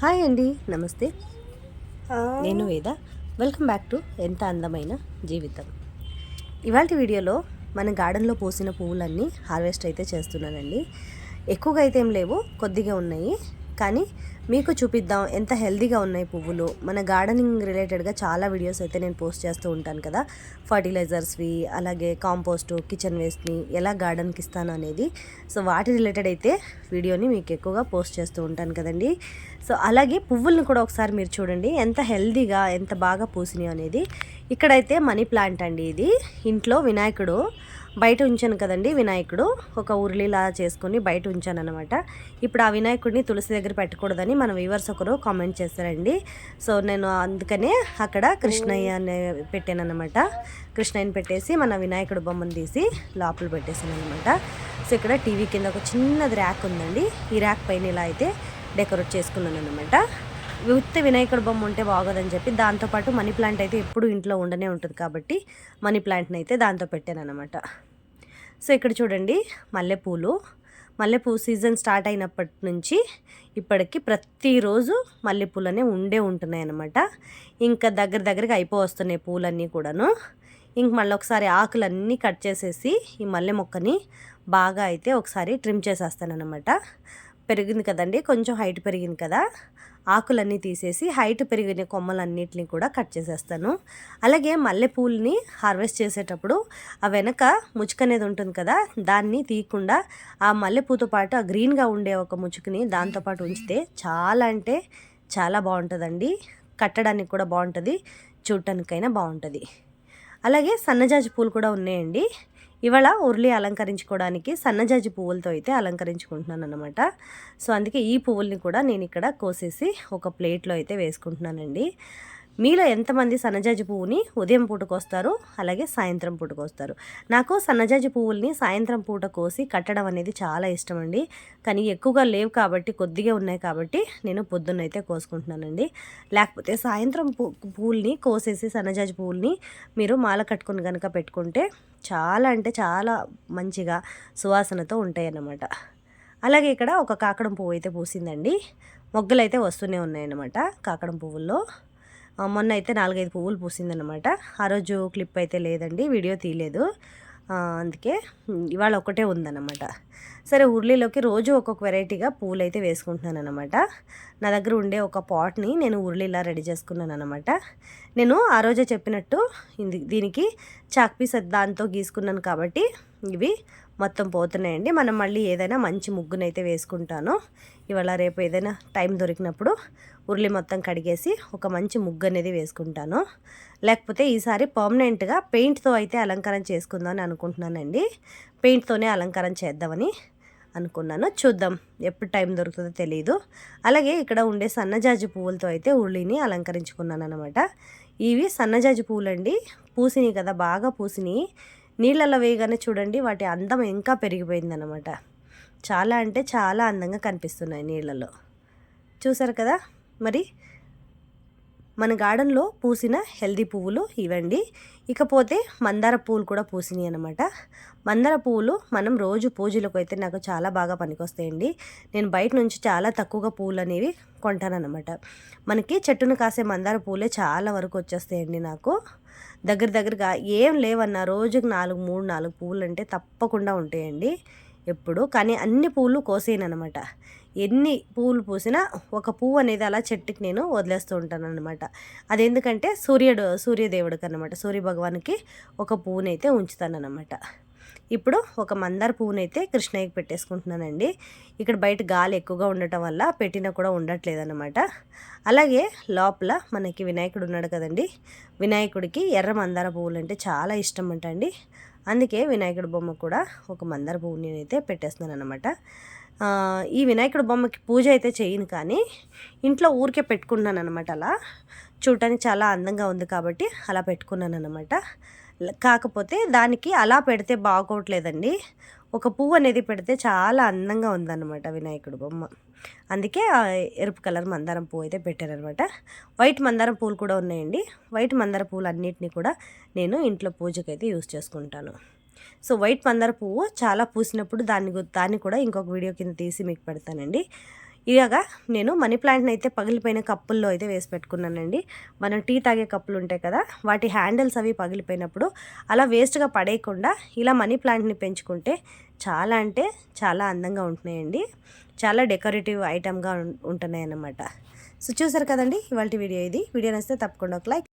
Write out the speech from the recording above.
Hi అండి నమస్తే. నేను వేద. వెల్కమ్ బ్యాక్ టు ఎంత అందమైన జీవితం. ఇవాళ వీడియోలో మన గార్డెన్లో పూసిన పువ్వులన్నీ హార్వెస్ట్ అయితే చేస్తున్నానండి. ఎక్కువగా అయితే ఏం లేవు కొద్దిగా ఉన్నాయి. కానీ మీకు చూపిద్దాం ఎంత హెల్దీగా ఉన్నాయి పువ్వులు. మన గార్డెనింగ్ రిలేటెడ్గా చాలా వీడియోస్ అయితే నేను పోస్ట్ చేస్తూ ఉంటాను కదా. ఫర్టిలైజర్స్వి అలాగే కాంపోస్ట్ కిచెన్ వేస్ట్ని ఎలా గార్డెన్కి ఇస్తాను అనేది. సో వాటి రిలేటెడ్ అయితే వీడియోని మీకు ఎక్కువగా పోస్ట్ చేస్తూ ఉంటాను కదండి. సో అలాగే పువ్వులను కూడా ఒకసారి మీరు చూడండి. ఎంత హెల్దీగా ఎంత బాగా పూసినాయి అనేది. ఇక్కడైతే మనీ ప్లాంట్ అండి ఇది. ఇంట్లో వినాయకుడు బయట ఉంచాను కదండి వినాయకుడు. ఒక ఉర్లిలా చేసుకొని బయట ఉంచాను అనమాట ఇప్పుడు ఆ వినాయకుడిని తులసి దగ్గర పెట్టకూడదని మన వ్యూవర్స్ ఒకరు కామెంట్ చేశారండి. సో నేను అందుకనే అక్కడ కృష్ణయ్య అనే పెట్టాను అనమాట కృష్ణయ్యని పెట్టేసి మన వినాయకుడు బొమ్మను తీసి లోపల పెట్టేసాను అనమాట సో ఇక్కడ టీవీ కింద ఒక చిన్నది ర్యాక్ ఉందండి. ఈ ర్యాక్ పైన ఇలా అయితే డెకరేట్ చేసుకున్నాను అనమాట విత్ వినాయకుడు బొమ్మ ఉంటే బాగోదని చెప్పి దాంతోపాటు మనీ ప్లాంట్ అయితే ఎప్పుడు ఇంట్లో ఉండనే ఉంటుంది కాబట్టి మనీ ప్లాంట్ని అయితే దాంతో పెట్టాను అనమాట సో ఇక్కడ చూడండి మల్లెపూలు. మల్లెపూ సీజన్ స్టార్ట్ అయినప్పటి నుంచి ఇప్పటికి ప్రతిరోజు మల్లెపూలనే ఉండే ఉంటున్నాయి అన్నమాట ఇంకా దగ్గర దగ్గరగా అయిపో వస్తున్నాయి పూలన్నీ కూడాను. ఇంక మళ్ళీ ఒకసారి ఆకులన్నీ కట్ చేసేసి ఈ మల్లె మొక్కని బాగా అయితే ఒకసారి ట్రిమ్ చేసేస్తానన్నమాట. పెరిగింది కదండి. కొంచెం హైట్ పెరిగింది కదా. ఆకులన్నీ తీసేసి హైట్ పెరిగిన కొమ్మలన్నిటిని కూడా కట్ చేసేస్తాను. అలాగే మల్లెపూలని హార్వెస్ట్ చేసేటప్పుడు ఆ వెనక ముచుక అనేది ఉంటుంది కదా. దాన్ని తీయకుండా ఆ మల్లెపూతో పాటు ఆ గ్రీన్గా ఉండే ఒక ముచుకుని దాంతోపాటు ఉంచితే చాలా అంటే చాలా బాగుంటుందండి. కట్టడానికి కూడా బాగుంటుంది. చూడటానికైనా బాగుంటుంది. అలాగే సన్నజాజి పూలు కూడా ఉన్నాయండి. ఇవాళ ఉర్లి అలంకరించుకోవడానికి సన్నజాజి పువ్వులతో అయితే అలంకరించుకుంటున్నాను అనమాట సో అందుకే ఈ పువ్వుల్ని కూడా నేను ఇక్కడ కోసేసి ఒక ప్లేట్లో అయితే వేసుకుంటున్నానండి. మీలో ఎంతమంది సన్నజాజి పువ్వుని ఉదయం పూట కోస్తారు అలాగే సాయంత్రం పూట కోస్తారు నాకు సన్నజాజి పువ్వుల్ని సాయంత్రం పూట కోసి కట్టడం అనేది చాలా ఇష్టం అండి కానీ ఎక్కువగా లేవు కాబట్టి కొద్దిగా ఉన్నాయి కాబట్టి నేను పొద్దున్నైతే కోసుకుంటున్నానండి. లేకపోతే సాయంత్రం పూ పువ్వుల్ని కోసేసి సన్నజాజి పువ్వుల్ని మీరు మాల కట్టుకుని కనుక పెట్టుకుంటే చాలా అంటే చాలా మంచిగా సువాసనతో ఉంటాయి అన్నమాట అలాగే ఇక్కడ ఒక కాకడం పువ్వు అయితే పూసిందండి. మొగ్గలు అయితే వస్తూనే ఉన్నాయన్నమాట కాకడం పువ్వుల్లో. మొన్న అయితే నాలుగైదు పువ్వులు పూసిందనమాట ఆ రోజు క్లిప్ అయితే లేదండి వీడియో తీయలేదు. అందుకే ఇవాళ ఒకటే ఉందన్నమాట. సరే ఉర్లీలోకి రోజు ఒక్కొక్క వెరైటీగా పూలు అయితే వేసుకుంటున్నాను అనమాట నా దగ్గర ఉండే ఒక పాట్ని నేను ఉర్లీలా రెడీ చేసుకున్నాను అనమాట నేను ఆ రోజే చెప్పినట్టు దీనికి చాక్ పీస్ దాంతో గీసుకున్నాను కాబట్టి ఇవి మొత్తం పోతున్నాయండి. మనం మళ్ళీ ఏదైనా మంచి ముగ్గునైతే వేసుకుంటాను. ఇవాళ రేపు ఏదైనా టైం దొరికినప్పుడు ఉర్లి మొత్తం కడిగేసి ఒక మంచి ముగ్గు అనేది వేసుకుంటాను. లేకపోతే ఈసారి పర్మనెంట్గా పెయింట్తో అయితే అలంకారం చేసుకుందామని అనుకుంటున్నానండి. పెయింట్తోనే అలంకారం చేద్దామని అనుకున్నాను. చూద్దాం ఎప్పుడు టైం దొరుకుతుందో తెలియదు అలాగే ఇక్కడ ఉండే సన్నజాజి పువ్వులతో అయితే ఉర్లిని అలంకరించుకున్నాను అనమాట ఇవి సన్నజాజి పువ్వులండి. పూసినాయి కదా బాగా పూసినాయి. నీళ్ళల్లో వేయగానే చూడండి వాటి అందం ఇంకా పెరిగిపోయిందనమాట చాలా అంటే చాలా అందంగా కనిపిస్తున్నాయి నీళ్ళలో. చూసారు కదా? మరి మన గార్డెన్లో పూసిన హెల్దీ పువ్వులు ఇవండి. ఇకపోతే మందార పువ్వులు కూడా పూసినాయి అనమాట మందార పువ్వులు మనం రోజు పూజలకు అయితే నాకు చాలా బాగా పనికొస్తాయండి. నేను బయట నుంచి చాలా తక్కువగా పువ్వులు అనేవి కొంటానన్నమాట. మనకి చెట్టును కాసే మందార పువ్వులే చాలా వరకు వచ్చేస్తాయండి నాకు. దగ్గర దగ్గరగా ఏం లేవన్నా రోజుకి నాలుగు మూడు నాలుగు పువ్వులు అంటే తప్పకుండా ఉంటాయండి. ఎప్పుడు కానీ అన్ని పూలు కోసేయనమాట ఎన్ని పువ్వులు పూసినా ఒక పువ్వు అనేది అలా చెట్టుకి నేను వదిలేస్తూ ఉంటాను అనమాట అది ఎందుకంటే సూర్యుడు సూర్యదేవుడికి అనమాట సూర్య భగవానికి ఒక పువ్వునైతే ఉంచుతానమాట ఇప్పుడు ఒక మందార పువ్వునైతే కృష్ణయ్యకి పెట్టేసుకుంటున్నానండి. ఇక్కడ బయట గాలి ఎక్కువగా ఉండటం వల్ల పెట్టినా కూడా ఉండట్లేదు అనమాట అలాగే లోపల మనకి వినాయకుడు ఉన్నాడు కదండి. వినాయకుడికి ఎర్ర మందార పువ్వులు అంటే చాలా ఇష్టం అంటండి. అందుకే వినాయకుడి బొమ్మ కూడా ఒక మందార పువ్వు అయితే పెట్టేస్తున్నాను అనమాట ఈ వినాయకుడి బొమ్మకి పూజ అయితే చేయను కానీ ఇంట్లో ఊరికే పెట్టుకున్నాను అనమాట అలా. చూడటానికి చాలా అందంగా ఉంది కాబట్టి అలా పెట్టుకున్నాను అనమాట కాకపోతే దానికి అలా పెడితే బాగోట్లేదండి. ఒక పువ్వు అనేది పెడితే చాలా అందంగా ఉందన్నమాట వినాయకుడు బొమ్మ. అందుకే ఎరుపు కలర్ మందారం పువ్వు అయితే పెట్టారనమాట వైట్ మందారం పూలు కూడా ఉన్నాయండి. వైట్ మందార పూలు అన్నిటిని కూడా నేను ఇంట్లో పూజకైతే అయితే యూస్ చేసుకుంటాను. సో వైట్ మందార పువ్వు చాలా పూసినప్పుడు దాన్ని దాన్ని కూడా ఇంకొక వీడియో కింద తీసి మీకు పెడతానండి. ఇలాగా నేను మనీ ప్లాంట్ని అయితే పగిలిపోయిన కప్పుల్లో అయితే వేసి పెట్టుకున్నానండి. మనం టీ తాగే కప్పులు ఉంటాయి కదా వాటి హ్యాండిల్స్ అవి పగిలిపోయినప్పుడు అలా వేస్ట్గా పడేయకుండా ఇలా మనీ ప్లాంట్ని పెంచుకుంటే చాలా అంటే చాలా అందంగా ఉంటున్నాయండి. చాలా డెకరేటివ్ ఐటమ్గా ఉంటున్నాయి అన్నమాట సో చూసారు కదండి ఇవాళ వీడియో ఇది. వీడియో నచ్చితే తప్పకుండా ఒక లైక్